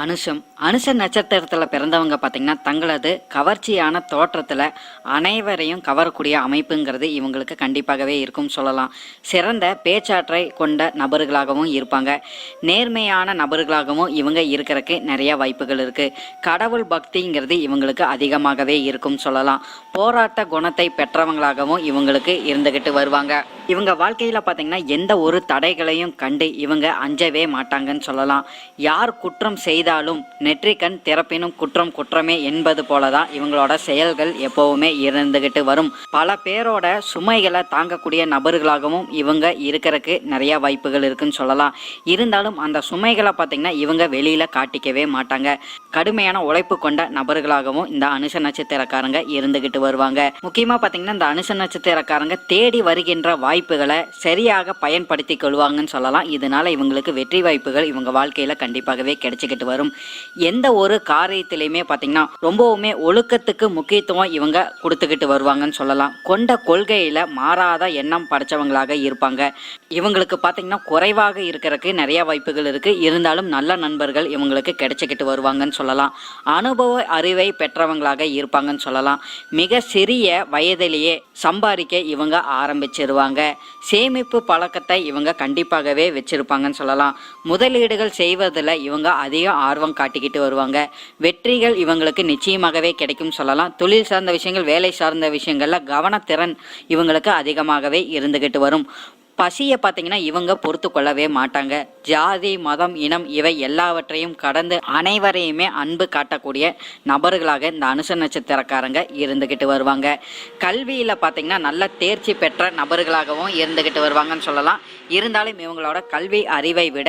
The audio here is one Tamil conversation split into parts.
அனுஷம். அனுஷ நட்சத்திரத்தில் பிறந்தவங்க பார்த்தீங்கன்னா தங்களது கவர்ச்சியான தோற்றத்தில் அனைவரையும் கவரக்கூடிய அமைப்புங்கிறது இவங்களுக்கு கண்டிப்பாகவே இருக்கும் சொல்லலாம். சிறந்த பேச்சாற்றை கொண்ட நபர்களாகவும் இருப்பாங்க. நேர்மையான நபர்களாகவும் இவங்க இருக்கிறதுக்கு நிறைய வாய்ப்புகள் இருக்குது கடவுள் பக்திங்கிறது இவங்களுக்கு அதிகமாகவே இருக்கும் சொல்லலாம். போராட்ட குணத்தை பெற்றவங்களாகவும் இவங்களுக்கு இருந்துக்கிட்டு வருவாங்க. இவங்க வாழ்க்கையில் பார்த்தீங்கன்னா எந்த ஒரு தடைகளையும் கண்டு இவங்க அஞ்சவே மாட்டாங்கன்னு சொல்லலாம். யார் குற்றம் செய்ய செய்தாலும் நெற்றிக்கண் திறப்பினும் குற்றம் குற்றமே என்பது போலதான் இவங்களோட செயல்கள் எப்பவுமே இருந்துகிட்டு வரும். பல பேரோட சுமைகளை தாங்கக்கூடிய நபர்களாகவும் இவங்க இருக்கிறதுக்கு நிறைய வாய்ப்புகள் இருக்குன்னு சொல்லலாம். இருந்தாலும் அந்த சுமைகளை பார்த்தீங்கன்னா இவங்க வெளியில காட்டிக்கவே மாட்டாங்க. கடுமையான உழைப்பு கொண்ட நபர்களாகவும் இந்த அனுச நட்சத்திரக்காரங்க இருந்துகிட்டு வருவாங்க. முக்கியமா பார்த்தீங்கன்னா இந்த அனுச நட்சத்திரக்காரங்க தேடி வருகின்ற வாய்ப்புகளை சரியாக பயன்படுத்தி கொள்வாங்கன்னு சொல்லலாம். இதனால இவங்களுக்கு வெற்றி வாய்ப்புகள் இவங்க வாழ்க்கையில கண்டிப்பாகவே கிடைச்சிக்கிட்டு வரும். எந்த ஒரு காரியத்திலையுமே பார்த்தீங்கன்னா ரொம்பவுமே ஒழுக்கத்துக்கு முக்கியத்துவம் இவங்க கொடுத்துக்கிட்டு வருவாங்கன்னு சொல்லலாம். கொண்ட கொள்கையில மாறாத எண்ணம் படைச்சவங்களாக இருப்பாங்க. இவங்களுக்கு பார்த்தீங்கன்னா குறைவாக இருக்கிறதுக்கு நிறைய வாய்ப்புகள் இருக்கு. இருந்தாலும் நல்ல நண்பர்கள் இவங்களுக்கு கிடைச்சிக்கிட்டு வருவாங்கன்னு சொல்லலாம். அனுபவ அறிவை பெற்றவங்களாக இருப்பாங்கன்னு சொல்லலாம். மிக சிறிய வயதிலேயே சம்பாதிக்க இவங்க ஆரம்பிச்சிருவாங்க. சேமிப்பு பழக்கத்தை இவங்க கண்டிப்பாகவே வச்சிருப்பாங்கன்னு சொல்லலாம். முதலீடுகள் செய்வதில் இவங்க அதிக ஆர்வம் காட்டிக்கிட்டு வருவாங்க. வெற்றிகள் இவங்களுக்கு நிச்சயமாகவே கிடைக்கும் சொல்லலாம். தொழில் சார்ந்த விஷயங்கள் வேலை சார்ந்த விஷயங்கள்ல கவனத்திறன் இவங்களுக்கு அதிகமாகவே இருந்துகிட்டு வரும். பசியை பார்த்தீங்கன்னா இவங்க பொறுத்து கொள்ளவே மாட்டாங்க. ஜாதி மதம் இனம் இவை எல்லாவற்றையும் கடந்து அனைவரையுமே அன்பு காட்டக்கூடிய நபர்களாக இந்த அனுச நட்சத்திரக்காரங்க இருந்துக்கிட்டு வருவாங்க. கல்வியில் பார்த்தீங்கன்னா நல்ல தேர்ச்சி பெற்ற நபர்களாகவும் இருந்துக்கிட்டு வருவாங்கன்னு சொல்லலாம். இருந்தாலும் இவங்களோட கல்வி அறிவை விட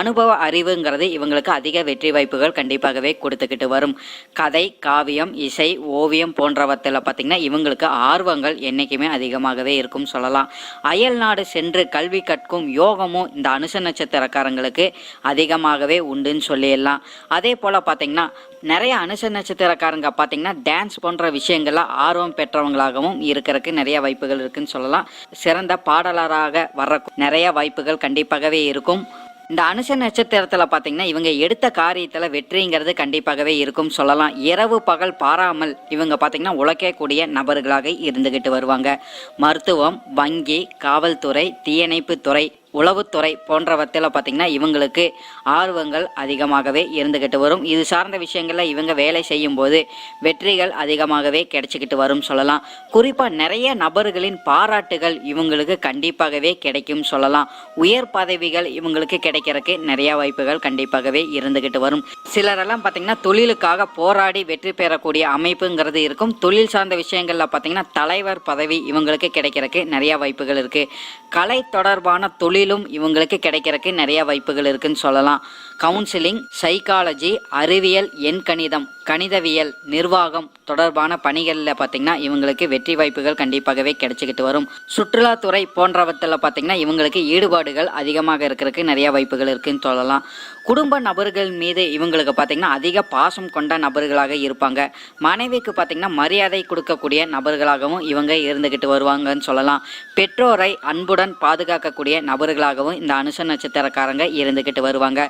அனுபவ அறிவுங்கிறது இவங்களுக்கு அதிக வெற்றி வாய்ப்புகள் கண்டிப்பாகவே கொடுத்துக்கிட்டு வரும். கதை காவியம் இசை ஓவியம் போன்றவற்றில் பார்த்தீங்கன்னா இவங்களுக்கு ஆர்வங்கள் என்றைக்குமே அதிகமாகவே இருக்கும் சொல்லலாம். அயல்நாடு சென்று கல்வி கற்கும் யோகமும் இந்த அனுச நட்சத்திரக்காரங்களுக்கு அதிகமாகவே உண்டுன்னு சொல்லிடலாம். அதே போல் பார்த்தீங்கன்னா நிறைய அனுச நட்சத்திரக்காரங்க பார்த்தீங்கன்னா டான்ஸ் போன்ற விஷயங்கள்ல ஆர்வம் பெற்றவங்களாகவும் இருக்கிறதுக்கு நிறைய வாய்ப்புகள் இருக்குன்னு சொல்லலாம். சிறந்த பாடலராக வர்ற நிறைய வாய்ப்புகள் கண்டிப்பாகவே இருக்கும். இந்த அனுச நட்சத்திரத்தில் பார்த்தீங்கன்னா இவங்க எடுத்த காரியத்தில் வெற்றிங்கிறது கண்டிப்பாகவே இருக்கும் சொல்லலாம். இரவு பகல் பாராமல் இவங்க பார்த்தீங்கன்னா உழைக்கக்கூடிய நபர்களாக இருந்துகிட்டு வருவாங்க. மருத்துவம் வங்கி காவல்துறை தீயணைப்பு துறை உளவுத்துறை போன்றவற்றில் பார்த்தீங்கன்னா இவங்களுக்கு ஆர்வங்கள் அதிகமாகவே இருந்துக்கிட்டு வரும். இது சார்ந்த விஷயங்களில் இவங்க வேலை செய்யும் போது வெற்றிகள் அதிகமாகவே கிடைச்சிக்கிட்டு வரும் சொல்லலாம். குறிப்பாக நிறைய நபர்களின் பாராட்டுகள் இவங்களுக்கு கண்டிப்பாகவே கிடைக்கும் சொல்லலாம். உயர் பதவிகள் இவங்களுக்கு கிடைக்கிறதுக்கு நிறைய வாய்ப்புகள் கண்டிப்பாகவே இருந்துக்கிட்டு வரும். சிலரெல்லாம் பார்த்தீங்கன்னா தொழிலுக்காக போராடி வெற்றி பெறக்கூடிய அமைப்புங்கிறது இருக்கும். தொழில் சார்ந்த விஷயங்களில் பார்த்தீங்கன்னா தலைவர் பதவி இவங்களுக்கு கிடைக்கிறதுக்கு நிறைய வாய்ப்புகள் இருக்குது கலை தொடர்பான தொழில் தொழிலும் இவங்களுக்கு கிடைக்கிறதுக்கு நிறைய வாய்ப்புகள் இருக்குன்னு சொல்லலாம். கவுன்சிலிங் சைக்காலஜி அறிவியல் எண்கணிதம். கணிதவியல் நிர்வாகம் தொடர்பான பணிகளில் பார்த்தீங்கன்னா இவங்களுக்கு வெற்றி வாய்ப்புகள் கண்டிப்பாகவே கிடைச்சிக்கிட்டு வரும். சுற்றுலாத்துறை போன்றவற்றில் பார்த்தீங்கன்னா இவங்களுக்கு ஈடுபாடுகள் அதிகமாக இருக்கிறதுக்கு நிறைய வாய்ப்புகள் இருக்குன்னு சொல்லலாம். குடும்ப நபர்கள் மீது இவங்களுக்கு பார்த்தீங்கன்னா அதிக பாசம் கொண்ட நபர்களாக இருப்பாங்க. மனைவிக்கு பார்த்தீங்கன்னா மரியாதை கொடுக்கக்கூடிய நபர்களாகவும் இவங்க இருந்துக்கிட்டு வருவாங்கன்னு சொல்லலாம். பெற்றோரை அன்புடன் பாதுகாக்கக்கூடிய நபர்களாகவும் இந்த அனுச நட்சத்திரக்காரங்க இருந்துக்கிட்டு வருவாங்க.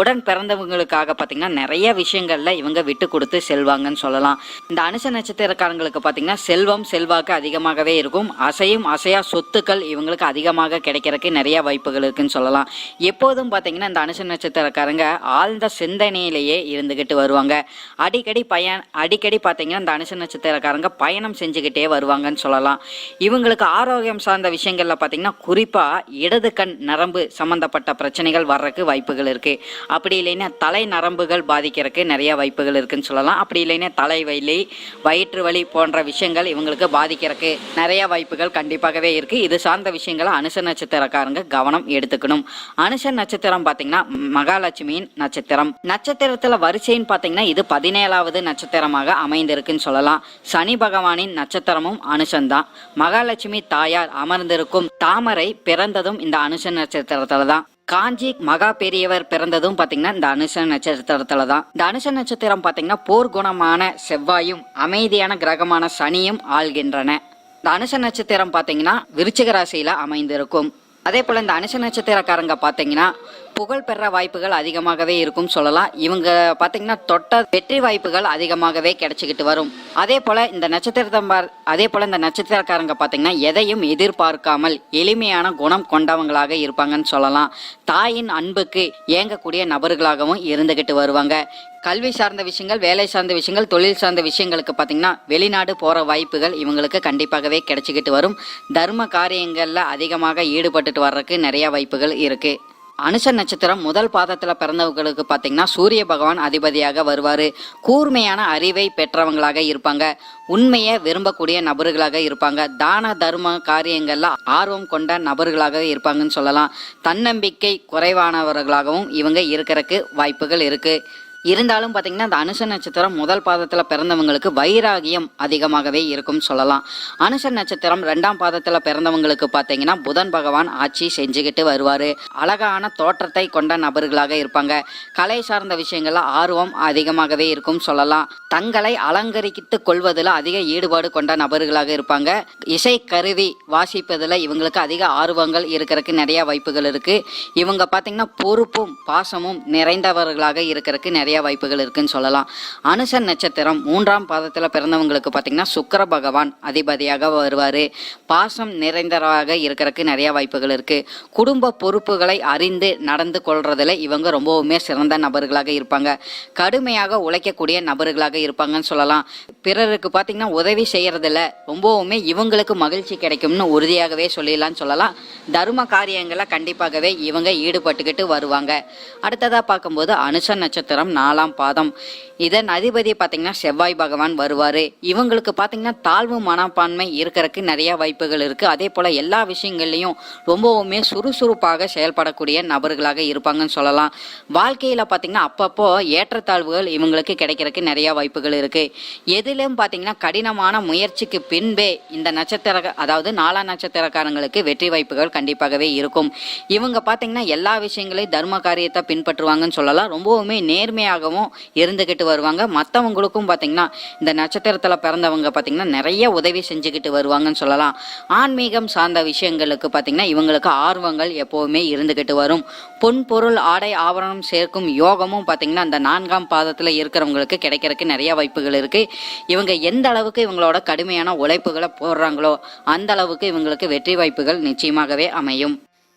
உடன் பிறந்தவங்களுக்காக பார்த்தீங்கன்னா நிறைய விஷயங்களில் இவங்க விட்டு கொடுத்து செல்வாங்கன்னு சொல்லலாம். இந்த அனுச நட்சத்திரக்காரங்களுக்கு பார்த்தீங்கன்னா செல்வம் செல்வாக்கு அதிகமாகவே இருக்கும். அசையும் அசையா சொத்துக்கள் இவங்களுக்கு அதிகமாக கிடைக்கிறதுக்கு நிறைய வாய்ப்புகள் இருக்குன்னு சொல்லலாம். எப்போதும் பார்த்தீங்கன்னா இந்த அனுச நட்சத்திரக்காரங்க ஆழ்ந்த சிந்தனையிலேயே இருந்துகிட்டு வருவாங்க. அடிக்கடி பயன் அடிக்கடி பார்த்தீங்கன்னா இந்த அனுச நட்சத்திரக்காரங்க பயணம் செஞ்சுக்கிட்டே வருவாங்கன்னு சொல்லலாம். இவங்களுக்கு ஆரோக்கியம் சார்ந்த விஷயங்கள்ல பார்த்தீங்கன்னா குறிப்பாக இடது கண் நரம்பு சம்பந்தப்பட்ட பிரச்சனைகள் வர்றதுக்கு வாய்ப்புகள் இருக்கு. அப்படி இல்லைன்னா தலை நரம்புகள் பாதிக்கிறதுக்கு நிறைய வாய்ப்புகள் இருக்குன்னு சொல்லலாம். அப்படி இல்லைன்னா தலைவலி வயிற்று வலி போன்ற விஷயங்கள் இவங்களுக்கு பாதிக்கிறதுக்கு நிறைய வாய்ப்புகள் கண்டிப்பாகவே இருக்கு. இது சார்ந்த விஷயங்களை அனுச நட்சத்திரக்காரங்க கவனம் எடுத்துக்கணும். அனுச நட்சத்திரம் பார்த்தீங்கன்னா மகாலட்சுமியின் நட்சத்திரம். நட்சத்திரத்துல வரிசைன்னு பார்த்தீங்கன்னா இது பதினேழாவது நட்சத்திரமாக அமைந்திருக்குன்னு சொல்லலாம். சனி பகவானின் நட்சத்திரமும் அனுசந்தான் மகாலட்சுமி தாயார் அமர்ந்திருக்கும் தாமரை பிறந்ததும் இந்த அனுச நட்சத்திரத்துல தான் காஞ்சி மகா பெரியவர் பிறந்ததும் பாத்தீங்கன்னா இந்த அனுஷ நட்சத்திரத்துல தான். இந்த அனுஷ நட்சத்திரம் பாத்தீங்கன்னா போர்க்குணமான செவ்வாயும் அமைதியான கிரகமான சனியும் ஆள்கின்றன. இந்த அனுஷ நட்சத்திரம் பாத்தீங்கன்னா விருச்சிக ராசியில அமைந்திருக்கும். அதே போல இந்த அனுஷ நட்சத்திரக்காரங்க பாத்தீங்கன்னா புகழ் பெற வாய்ப்புகள் அதிகமாகவே இருக்கும் சொல்லலாம். இவங்க பாத்தீங்கன்னா தொட்ட வெற்றி வாய்ப்புகள் அதிகமாகவே கிடைச்சிக்கிட்டு வரும். அதே போல இந்த நட்சத்திரத்தம்பார் அதே போல இந்த நட்சத்திரக்காரங்க பாத்தீங்கன்னா எதையும் எதிர்பார்க்காமல் எளிமையான குணம் கொண்டவங்களாக இருப்பாங்கன்னு சொல்லலாம். தாயின் அன்புக்கு இயங்கக்கூடிய நபர்களாகவும் இருந்துகிட்டு வருவாங்க. கல்வி சார்ந்த விஷயங்கள் வேலை சார்ந்த விஷயங்கள் தொழில் சார்ந்த விஷயங்களுக்கு பார்த்தீங்கன்னா வெளிநாடு போகிற வாய்ப்புகள் இவங்களுக்கு கண்டிப்பாகவே கிடைச்சிக்கிட்டு வரும். தர்ம காரியங்களில் அதிகமாக ஈடுபட்டுட்டு வர்றதுக்கு நிறையா வாய்ப்புகள் இருக்குது அனுச நட்சத்திரம் முதல் பாதத்தில் பிறந்தவங்களுக்கு பார்த்தீங்கன்னா சூரிய பகவான் அதிபதியாக வருவார். கூர்மையான அறிவை பெற்றவங்களாக இருப்பாங்க. உண்மையை விரும்பக்கூடிய நபர்களாக இருப்பாங்க. தான தர்ம காரியங்களில் ஆர்வம் கொண்ட நபர்களாக இருப்பாங்கன்னு சொல்லலாம். தன்னம்பிக்கை குறைவானவர்களாகவும் இவங்க இருக்கிறதுக்கு வாய்ப்புகள் இருக்குது இருந்தாலும் பார்த்தீங்கன்னா அந்த அனுஷ நட்சத்திரம் முதல் பாதத்தில் பிறந்தவங்களுக்கு வைராகியம் அதிகமாகவே இருக்கும் சொல்லலாம். அனுஷ நட்சத்திரம் ரெண்டாம் பாதத்தில் பிறந்தவங்களுக்கு பார்த்தீங்கன்னா புதன் பகவான் ஆட்சி செஞ்சுக்கிட்டு வருவார். அழகான தோற்றத்தை கொண்ட நபர்களாக இருப்பாங்க. கலை சார்ந்த விஷயங்களில் ஆர்வம் அதிகமாகவே இருக்கும் சொல்லலாம். தங்களை அலங்கரித்து கொள்வதில் அதிக ஈடுபாடு கொண்ட நபர்களாக இருப்பாங்க. இசை கருவி வாசிப்பதில் இவங்களுக்கு அதிக ஆர்வங்கள் இருக்கிறதுக்கு நிறைய வாய்ப்புகள் இருக்குது இவங்க பார்த்தீங்கன்னா பொறுப்பும் பாசமும் நிறைந்தவர்களாக இருக்கிறதுக்கு நிறைய வாய்ப்புகள் இருக்குன்னு சொல்லலாம். அனுசன் நட்சத்திரம் மூன்றாம் பாதத்தில் பிறந்தவங்களுக்கு பார்த்தீங்கன்னா சுக்கர பகவான் அதிபதியாக வருவார். பாசம் நிறைந்தவராக இருக்கிறதுக்கு நிறைய வாய்ப்புகள் இருக்கு. குடும்ப பொறுப்புகளை அறிந்து நடந்து கொள்றதுல இவங்க ரொம்பவுமே சிறந்த நபர்களாக இருப்பாங்க. கடுமையாக உழைக்கக்கூடிய நபர்களாக இருப்பாங்கன்னு சொல்லலாம். பிறருக்கு பார்த்தீங்கன்னா உதவி செய்யறதுல ரொம்பவுமே இவங்களுக்கு மகிழ்ச்சி கிடைக்கும்னு உறுதியாகவே சொல்லிடலாம்னு சொல்லலாம். தர்ம காரியங்களை கண்டிப்பாகவே இவங்க ஈடுபட்டுக்கிட்டு வருவாங்க. அடுத்ததாக பார்க்கும்போது அனுஷ நட்சத்திரம் நாலாம் பாதம். இதன் அதிபதி பார்த்தீங்கன்னா செவ்வாய் பகவான் வருவார். இவங்களுக்கு பார்த்தீங்கன்னா தாழ்வு மனப்பான்மை இருக்கிறதுக்கு நிறைய வாய்ப்புகள் இருக்குது அதே போல் எல்லா விஷயங்கள்லையும் ரொம்பவுமே சுறுசுறுப்பாக செயல்படக்கூடிய நபர்களாக இருப்பாங்கன்னு சொல்லலாம். வாழ்க்கையில் பார்த்தீங்கன்னா அப்பப்போ ஏற்றத்தாழ்வுகள் இவங்களுக்கு கிடைக்கிறதுக்கு நிறைய வாய்ப்புகள் இருக்குது எதிலும் பார்த்தீங்கன்னா கடினமான முயற்சிக்கு பின்பே இந்த நட்சத்திர அதாவது நாலா நட்சத்திரக்காரங்களுக்கு வெற்றி வாய்ப்புகள் கண்டிப்பாகவே இருக்கும். இவங்க பார்த்தீங்கன்னா எல்லா விஷயங்களையும் தர்ம காரியத்தை பின்பற்றுவாங்கன்னு சொல்லலாம். ரொம்பவுமே நேர்மையாகவும் இருந்துக்கிட்டு வருவாங்க. மற்றவங்களுக்கும் பார்த்தீங்கன்னா இந்த நட்சத்திரத்தில் பிறந்தவங்க பார்த்தீங்கன்னா நிறைய உதவி செஞ்சுக்கிட்டு வருவாங்கன்னு சொல்லலாம். ஆன்மீகம் சார்ந்த விஷயங்களுக்கு பார்த்தீங்கன்னா இவங்களுக்கு ஆர்வங்கள் எப்போவுமே இருந்துக்கிட்டு வரும். பொன் பொருள் ஆடை ஆவரணம் சேர்க்கும் யோகமும் பார்த்தீங்கன்னா அந்த நான்காம் பாதத்தில் இருக்கிறவங்களுக்கு கிடைக்கிறதுக்கு நிறைய வாய்ப்புகள் இருக்கு. இவங்க எந்த அளவுக்கு இவங்களோட கடுமையான உழைப்புகளை போடுறாங்களோ அந்த அளவுக்கு இவங்களுக்கு வெற்றி வாய்ப்புகள் நிச்சயமாகவே அமையும்.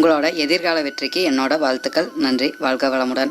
உங்களோட எதிர்கால வெற்றிக்கு என்னோட வாழ்த்துக்கள். நன்றி. வாழ்க வளமுடன்.